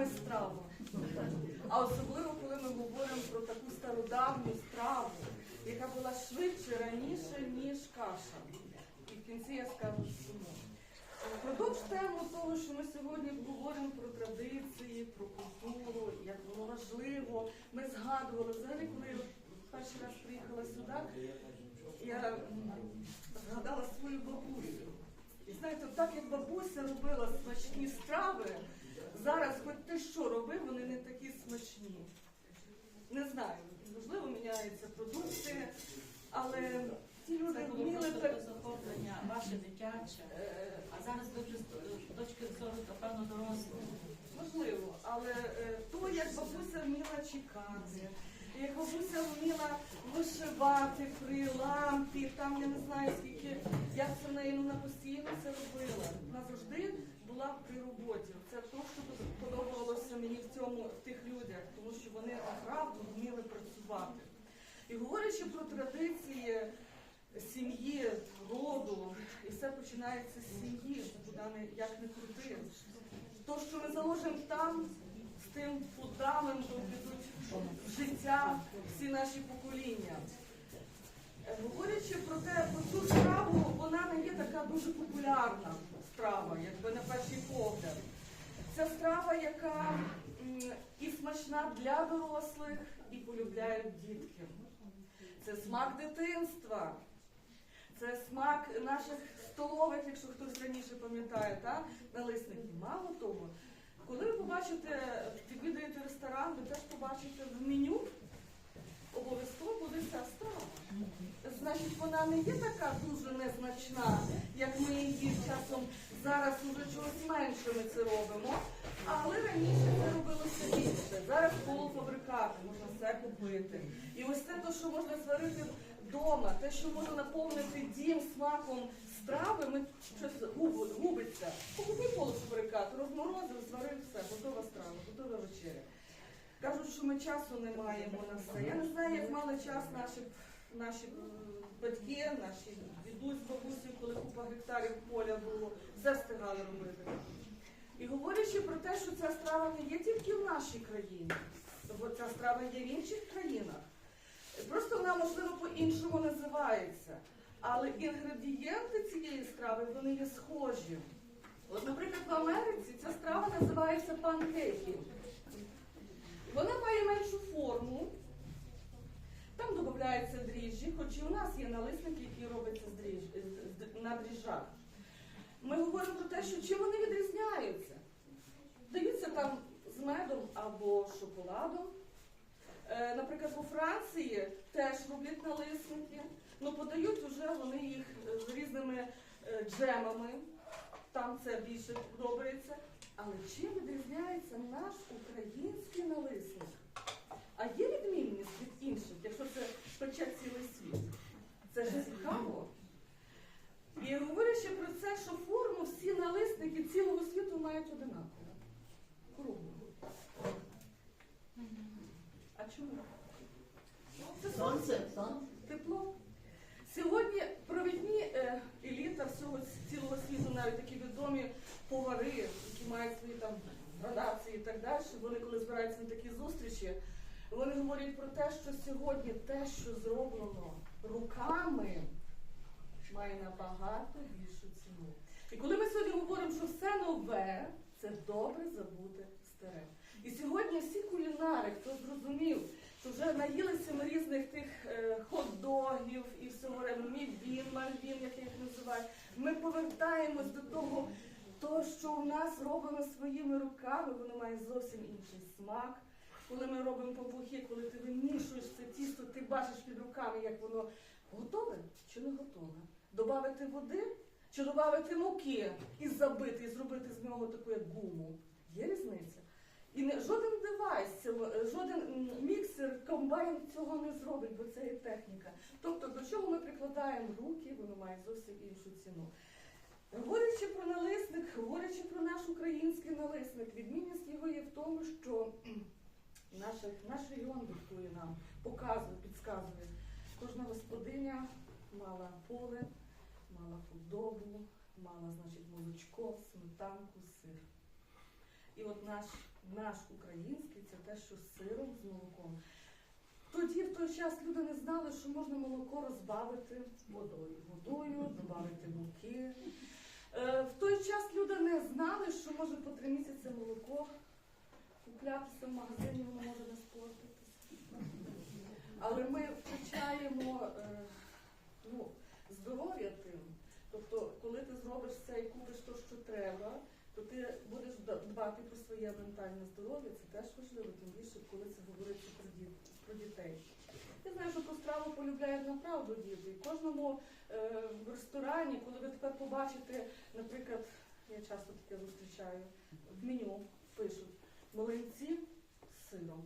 саме страва. А особливо, коли ми говоримо про таку стародавню страву, яка була швидше раніше, ніж каша. І в кінці я скажу чому. Продовж тему того, що ми сьогодні говоримо про традиції, про культуру, як воно важливо. Ми згадували взагалі, коли я перший раз приїхала сюди, я згадала свою бабусю. І знаєте, так як бабуся робила смачні страви, зараз хоч ти що робив, вони не такі смачні. Не знаю, можливо, міняються продукти, але ті люди вміли пер- захоплення ваше дитяче. А зараз вже з точки зору, напевно, дорослого. Можливо, але е, то, як бабуся вміла чекати, як бабуся вміла вишивати при лампі, там я не знаю скільки, як це в неї ну, вона постійно це робила. Вона завжди була при роботі. Це те, що подобалося мені в цьому в тих людях, тому що вони направду вміли працювати. І говорячи про традиції сім'ї, роду, і все починається з сім'ї, куди не як не крути. То, що ми заложимо там, з тим фундаментом підуть життя всі наші покоління. Е, Говорячи про те, про цю страву, вона не є така дуже популярна страва, якби на перший погляд. Це страва, яка і смачна для дорослих, і полюбляють дітки. Це смак дитинства. Це смак наших столових, якщо хтось раніше пам'ятає, та? налисників. Мало того, коли ви побачите, відвідаєте ресторан, ви теж побачите в меню, обов'язково буде ця страва. Значить, вона не є така дуже незначна, як ми її часом зараз уже чогось менше ми це робимо. Але раніше це робилося більше. Зараз полуфабрикати, можна все купити. І ось це те, що можна зварити вдома, те, що може наповнити дім смаком страви, ми щось губиться. Покупи полуфабрикат, розморозив, зварив все, готова страва, готова вечеря. Кажуть, що ми часу не маємо на все. Я не знаю, як мали час наші, наші батьки, наші дідусь, бабусі, коли купа гектарів поля було, все встигали робити. І говорячи про те, що ця страва не є тільки в нашій країні, бо ця страва є в інших країнах. Просто вона, можливо, по-іншому називається. Але інгредієнти цієї страви вони є схожі. От, наприклад, в Америці ця страва називається панкейки. Вона має меншу форму. Там додаються дріжджі, хоч і у нас є налисники, які робляться на дріжджах. Ми говоримо про те, що чим вони відрізняються. Даються там з медом або шоколадом. Е, Наприклад, у Франції теж роблять налисники, але подають вже вони їх з різними е, джемами. Там це більше подобається. Але чим відрізняється наш український налисник? А є відмінність від інших, якщо це пече цілий світ? Це ж цікаво. І говорячи про це, що форму всі налисники цілого світу мають одинакову. Круглу. А чому? Це. Сонце. Тепло. Сьогодні провідні е, еліта всього цілого світу, навіть такі відомі повари, які мають свої там градації і так далі, вони коли збираються на такі зустрічі, вони говорять про те, що сьогодні те, що зроблено руками, має набагато більшу ціну. І коли ми сьогодні говоримо, що все нове, це добре забути старе. І сьогодні всі кулінари, хто зрозумів, що вже наїлися ми різних тих е, хот-догів і всього мівін, мальвін, як я їх називаю, ми повертаємось до того, то, що у нас робимо своїми руками, воно має зовсім інший смак. Коли ми робимо пампухи, коли ти вимішуєш це тісто, ти бачиш під руками, як воно готове чи не готове. Добавити води чи додати муки і забити, і зробити з нього таку як гуму. Є різниця. І не, жоден девайс, жоден міксер, комбайн цього не зробить, бо це є техніка. Тобто до чого ми прикладаємо руки, воно має зовсім іншу ціну. Говорячи про налисник, говорячи про наш український налисник, відмінність його є в тому, що наш, наш регіон диктує нам, показує, підказує. Кожна господиня мала поле, мала худобу, мала, значить, молочко, сметанку, сир. І от наш наш український це те, що з сиром, з молоком. Тоді в той час люди не знали, що можна молоко розбавити водою. Водою, додати муки. Е, В той час люди не знали, що може по три місяці молоко куплятися в магазині, воно може не спортитися. Але ми втрачаємо е, ну, здоров'я тим. Тобто, коли ти зробиш це і купиш те, що треба, то ти будеш дба- дбати про своє ментальне здоров'я. Це теж важливо, тим більше, коли це говориться про, діт- про дітей. Я знаю, що ту страву полюбляють направду діти. І кожному е, в ресторані, коли ви тепер побачите, наприклад, я часто таке зустрічаю, в меню пишуть млинці з сиром.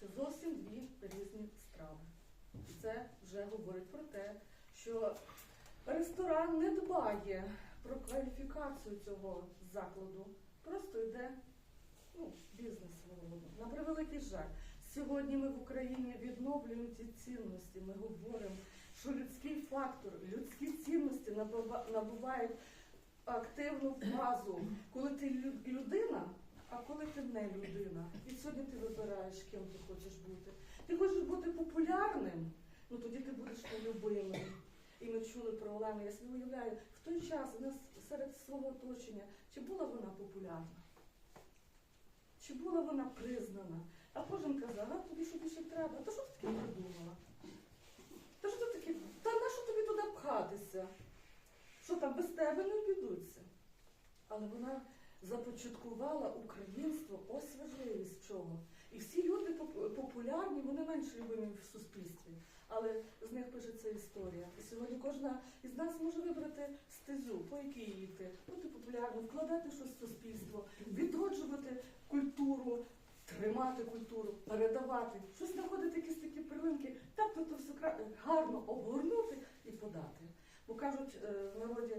Це зовсім дві різні страви. Це вже говорить про те, що ресторан не дбає про кваліфікацію цього закладу. Просто йде ну, бізнес свого. На превеликий жаль. Сьогодні ми в Україні відновлюємо ці цінності. Ми говоримо, що людський фактор, людські цінності набувають активну базу, коли ти людина, а коли ти не людина. І сьогодні ти вибираєш, ким ти хочеш бути. Ти хочеш бути популярним, ну тоді ти будеш полюбимим. І ми чули про Олену. Я собі уявляю, в той час у нас серед свого оточення, чи була вона популярна? Чи була вона признана? А кожен казав, а тобі що більше треба? Та що ти таке придумала? Та що ти таке? Та на що тобі туди пхатися? Що там без тебе не обійдуться? Але вона започаткувала українство, ось важливість чого. І всі люди популярні, вони менш любимі в суспільстві. Але з них пишеться історія. І сьогодні кожна із нас може вибрати стезю, по якій йти, бути популярним, вкладати щось в суспільство, відроджувати культуру, тримати культуру, передавати, щось знаходити якісь такі перлинки, так то все гарно обгорнути і подати. Бо кажуть е, в народі,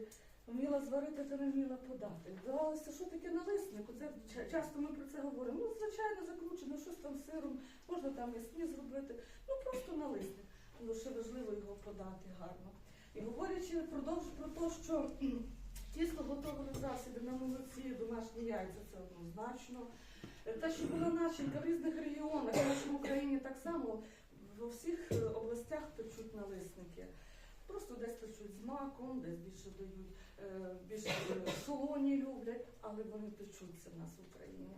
вміла зварити, та не вміла подати. Здавалося, що таке налисник? Оце ча- часто ми про це говоримо. Ну, звичайно, закручено, щось там сиром, можна там м'ясні зробити. Ну просто налисник. Ще важливо його подати гарно. І говорячи продовж про те, що тісто готовили засоби на молоці, домашні яйця, це однозначно. Те, що була начинка в різних регіонах, в нашій Україні так само в всіх областях печуть налисники. Просто десь печуть з маком, десь більше дають, е, більше солоні люблять, але вони печуться в нас в Україні.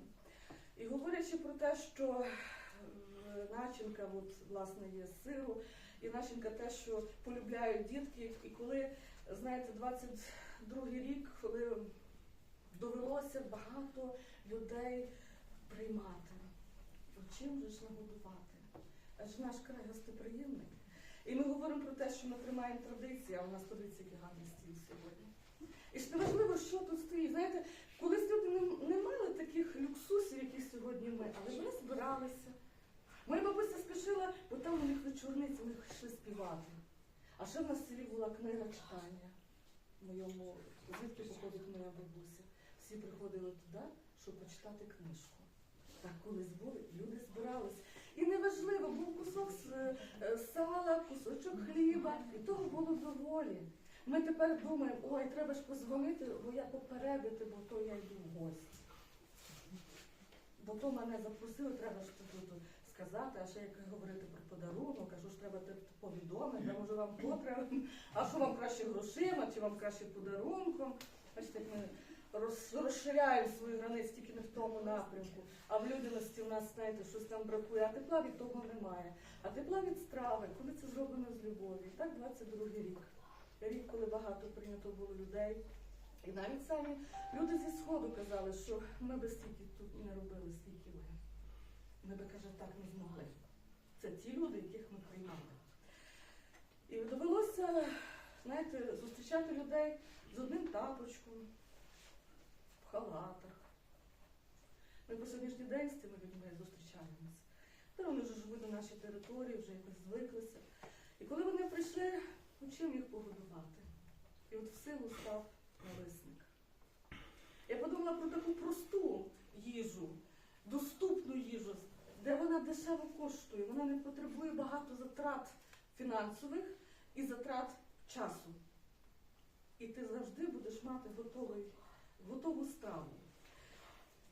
І говорячи про те, що е, начинка, от, власне, є з сиру, і начинка те, що полюбляють дітки, і коли, знаєте, 22 рік, коли довелося багато людей приймати, то чим же ж нагодувати? Аж наш край гостеприємний. І ми говоримо про те, що ми тримаємо традиції, а у нас який гарний стіл сьогодні. І ж не важливо, що тут стоїть. Знаєте, колись люди не, не мали таких люксусів, які сьогодні ми, але вони збиралися. Моя бабуся спішила, бо там у них вечорниці, вони йшли співати. А ще в нас в селі була книга читання. В моєму звідки походить моя бабуся. Всі приходили туди, щоб почитати книжку. Так колись були, люди збирались. І неважливо, був кусок е, сала, кусочок хліба, і того було доволі. Ми тепер думаємо, ой, треба ж позвонити, бо я попередити, бо то я йду в гості. Бо то мене запросили, треба ж тут сказати, а ще як говорити про подарунок, а що ж треба повідомити, а може вам потреба, а що вам краще грошима, чи вам краще подарунком. Бачите, як ми розширяємо свої границі тільки не в тому напрямку. А в людяності у нас, знаєте, щось там бракує, а тепла від того немає. А тепла від страви, коли це зроблено з любов'ю. Так 22 рік. Рік, коли багато прийнято було людей. І навіть самі люди зі сходу казали, що ми би стільки тут не робили, стільки ви. Ми би, каже, так не змогли. Це ті люди, яких ми приймали. І довелося, знаєте, зустрічати людей з одним тапочком, в халатах. Ми по сьогоднішній день з цими людьми зустрічаємося. Та вони вже живуть на нашій території, вже якось звиклися. І коли вони прийшли, ну чим їх погодувати? І от в силу став налисник. Я подумала про таку просту їжу, доступну їжу, вона дешево коштує, вона не потребує багато затрат фінансових і затрат часу. І ти завжди будеш мати готовий, готову страву.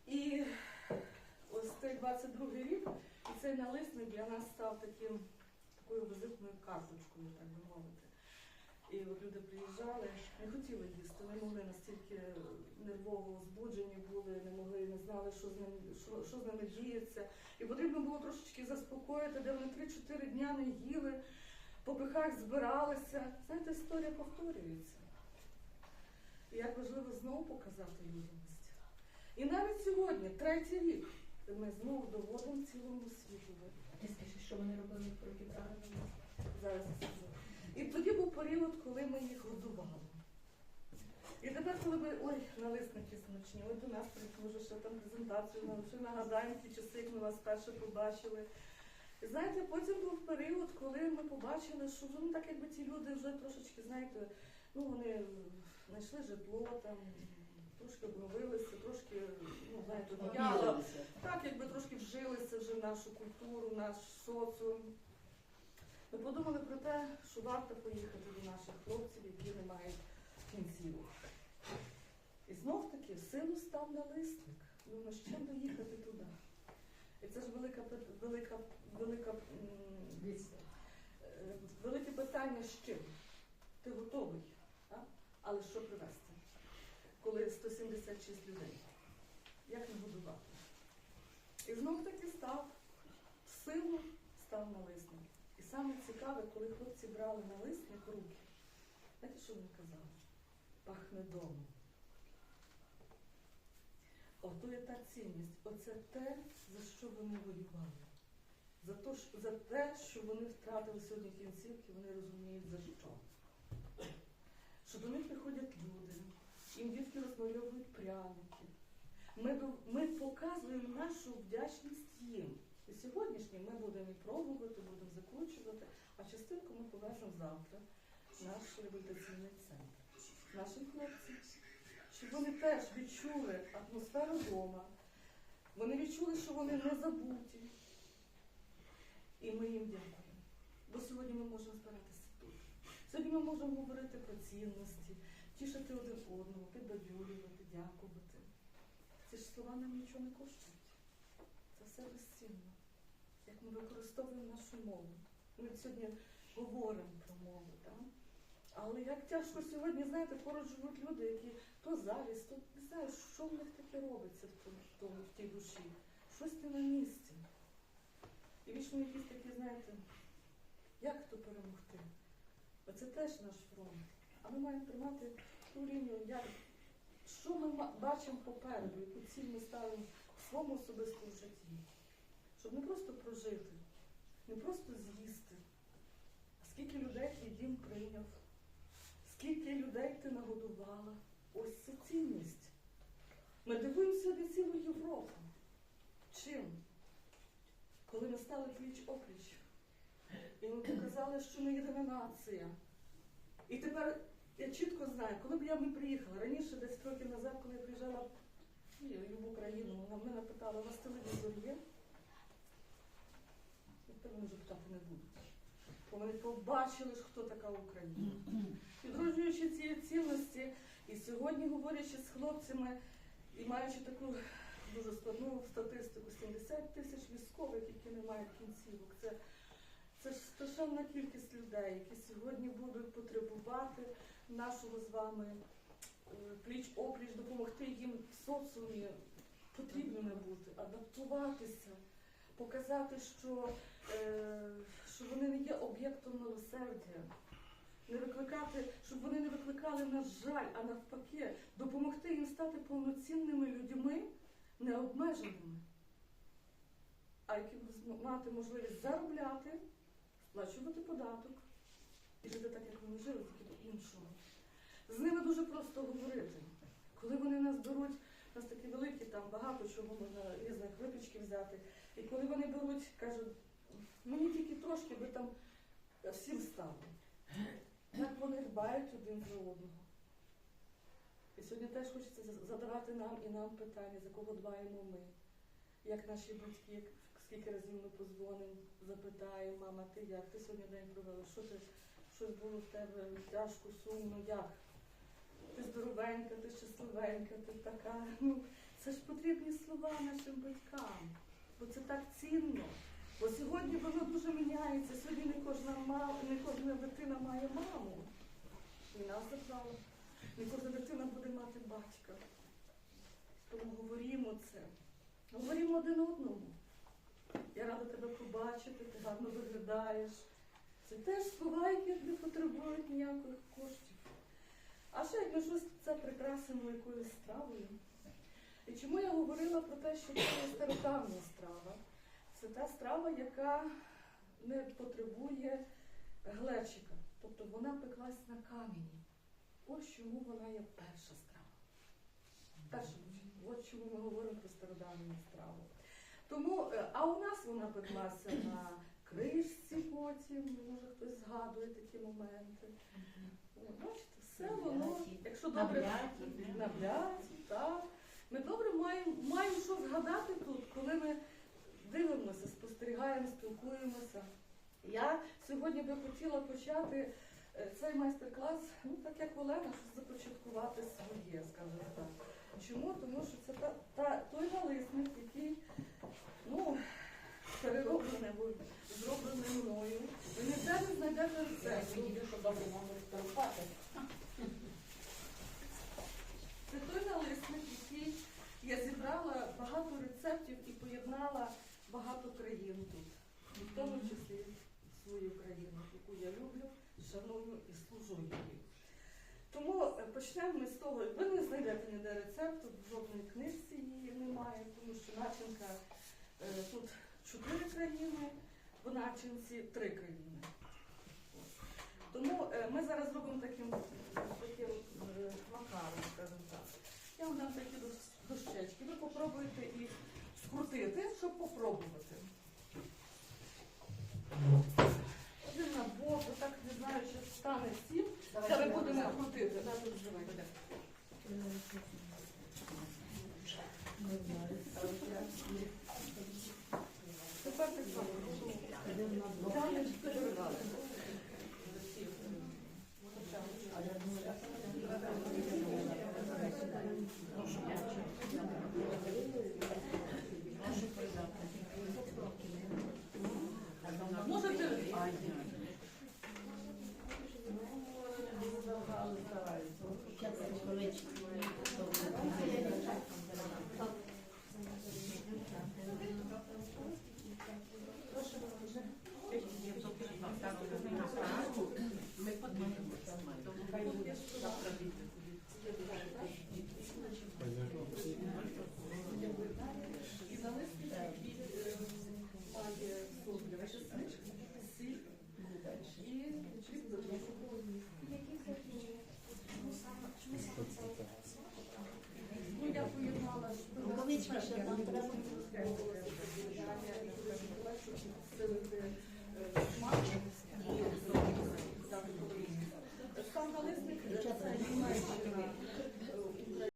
І ось цей 22 й рік і цей налисник для нас став таким, такою візитною карточкою, так би мовити. І от люди приїжджали, не хотіли їсти, не могли настільки нервово збуджені були, не могли, не знали, що з ним що, що з ними діється. І потрібно було трошечки заспокоїти, де вони 3-4 дня не їли, по пихах збиралися. Знаєте, історія повторюється. І як важливо знову показати людяність. І навіть сьогодні, третій рік, ми знову доводимо цілому світу. Ти скажи, що вони робили проти правильно? Зараз. І тоді був період, коли ми їх годували. І тепер, коли ми, ой, налисники смачні, ой, до нас може, ще там презентацію, нам ще нагадаємо ті часи, як ми вас перше побачили. І знаєте, потім був період, коли ми побачили, що ну, так якби ті люди вже трошечки, знаєте, ну вони знайшли житло, там, трошки обновилися, трошки, ну, знаєте. Так, якби трошки вжилися вже в нашу культуру, в наш соціум. Ми подумали про те, що варто поїхати до наших хлопців, які не мають кінцівок. І знов таки в силу став налисник. Думаю, з чим доїхати туди? І це ж велика, велика, велика, велике питання з чим? Ти готовий, а? але що привезти? Коли 176 людей. Як не годувати? І знов таки став силу став налисник. І саме цікаве, коли хлопці брали налисник в руки, знаєте, що вони казали? Пахне домом. Ото є та цінність, оце те, за що вони воювали. За, то, за те, що вони втратили сьогодні кінцівки, вони розуміють за що. Що до них приходять люди, їм дітки розмальовують пряники. Ми, ми показуємо нашу вдячність їм. І сьогоднішній ми будемо і пробувати, будемо закручувати, а частинку ми повеземо завтра в наш реабілітаційний центр. Нашим хлопцям, щоб вони теж відчули атмосферу вдома, вони відчули, що вони не забуті. І ми їм дякуємо. Бо сьогодні ми можемо збиратися тут. Сьогодні ми можемо говорити про цінності, тішити один одного, підбадьорювати, дякувати. Ці ж слова нам нічого не коштують. Це все безцінно. Ми використовуємо нашу мову. Ми сьогодні говоримо про мову, так? Але як тяжко сьогодні, знаєте, поруч живуть люди, які то завість, то не знаю, що в них таке робиться в, тому- в, тій душі. Щось не на місці. І вічно якісь такі, знаєте, як то перемогти? Оце теж наш фронт. А ми маємо тримати ту лінію, як, що ми бачимо попереду, яку ціль ми ставимо в своєму особистому житті. Щоб не просто прожити, не просто з'їсти, а скільки людей твій дім прийняв, скільки людей ти нагодувала. Ось це цінність. Ми дивуємо сьогодні цілу Європу. Чим? Коли ми стали пліч опліч. І ми показали, що ми єдина нація. І тепер я чітко знаю, коли б я не приїхала, раніше, десь років назад, коли я приїжджала в Україну, вона мене питала, у вас телевізор є? Ніхто мене вже питати не будуть. Бо вони побачили, хто така Україна. Підроджуючи ці цінності, і сьогодні говорячи з хлопцями і маючи таку дуже складну статистику, 70 тисяч військових, які не мають кінцівок. Це, це ж страшенна кількість людей, які сьогодні будуть потребувати нашого з вами е, пліч-опліч, допомогти їм в соціумі потрібними бути, адаптуватися, показати, що, е, що вони не є об'єктом милосердя. Не викликати, щоб вони не викликали в нас жаль, а навпаки, допомогти їм стати повноцінними людьми, необмеженими, а які будуть мати можливість заробляти, сплачувати податок і жити так, як вони жили, тільки по-іншому. З ними дуже просто говорити. Коли вони нас беруть, у нас такі великі, там багато чого можна різних випічки взяти. І коли вони беруть, кажуть, мені тільки трошки би там всім стало. Як вони дбають один за одного. І сьогодні теж хочеться задавати нам і нам питання, за кого дбаємо ми. Як наші батьки, скільки разів ми позвонимо, запитаємо, мама, ти як? Ти сьогодні день провела? Що ти, щось було в тебе тяжко, сумно, як? Ти здоровенька, ти щасливенька, ти така. Ну, це ж потрібні слова нашим батькам. Бо це так цінно. Бо сьогодні воно дуже міняється. Сьогодні не кожна мама, не кожна дитина має маму. І нас забрала. Не кожна дитина буде мати батька. Тому говоримо це. Говоримо один одному. Я рада тебе побачити, ти гарно виглядаєш. Це теж слова, які не потребують ніяких коштів. А ще як ми щось це прикрасимо якоюсь стравою. І чому я говорила про те, що це є стародавня страва? Це та страва, яка не потребує глечика. Тобто вона пеклась на камені. Ось чому вона є перша страва. Перша, от чому ми говоримо про стародавню страву. Тому, е, а у нас вона пеклася на кришці потім, може хтось згадує такі моменти. Бачите, все воно, якщо добре на бляті, так. Ми добре маємо, маємо що згадати тут, коли ми дивимося, спостерігаємо, спілкуємося. Я сьогодні би хотіла почати е, цей майстер-клас, ну так як Олена, щоб започаткувати своє, скажімо так. Чому? Тому що це та, та, той налисник, який ну, перероблений, зроблений мною. Ви ніде не знайдете рецепту. що добре можна розпарувати. Це той налисник, який я зібрала багато рецептів і поєднала багато країн тут, в тому числі свою країну, яку я люблю, шаную і служу їй. Тому е, почнемо ми з того, ви не знайдете ніде рецепту, в жодній книжці її немає, тому що начинка е, тут чотири країни, в начинці три країни. Тому е, ми зараз робимо таким, таким макаром, скажімо. Я вам дам такі дощечки. Ви попробуєте їх скрутити, щоб попробувати. Один на бок, отак не знаю, чи стане сім. Це ми будемо крутити. Тепер так само.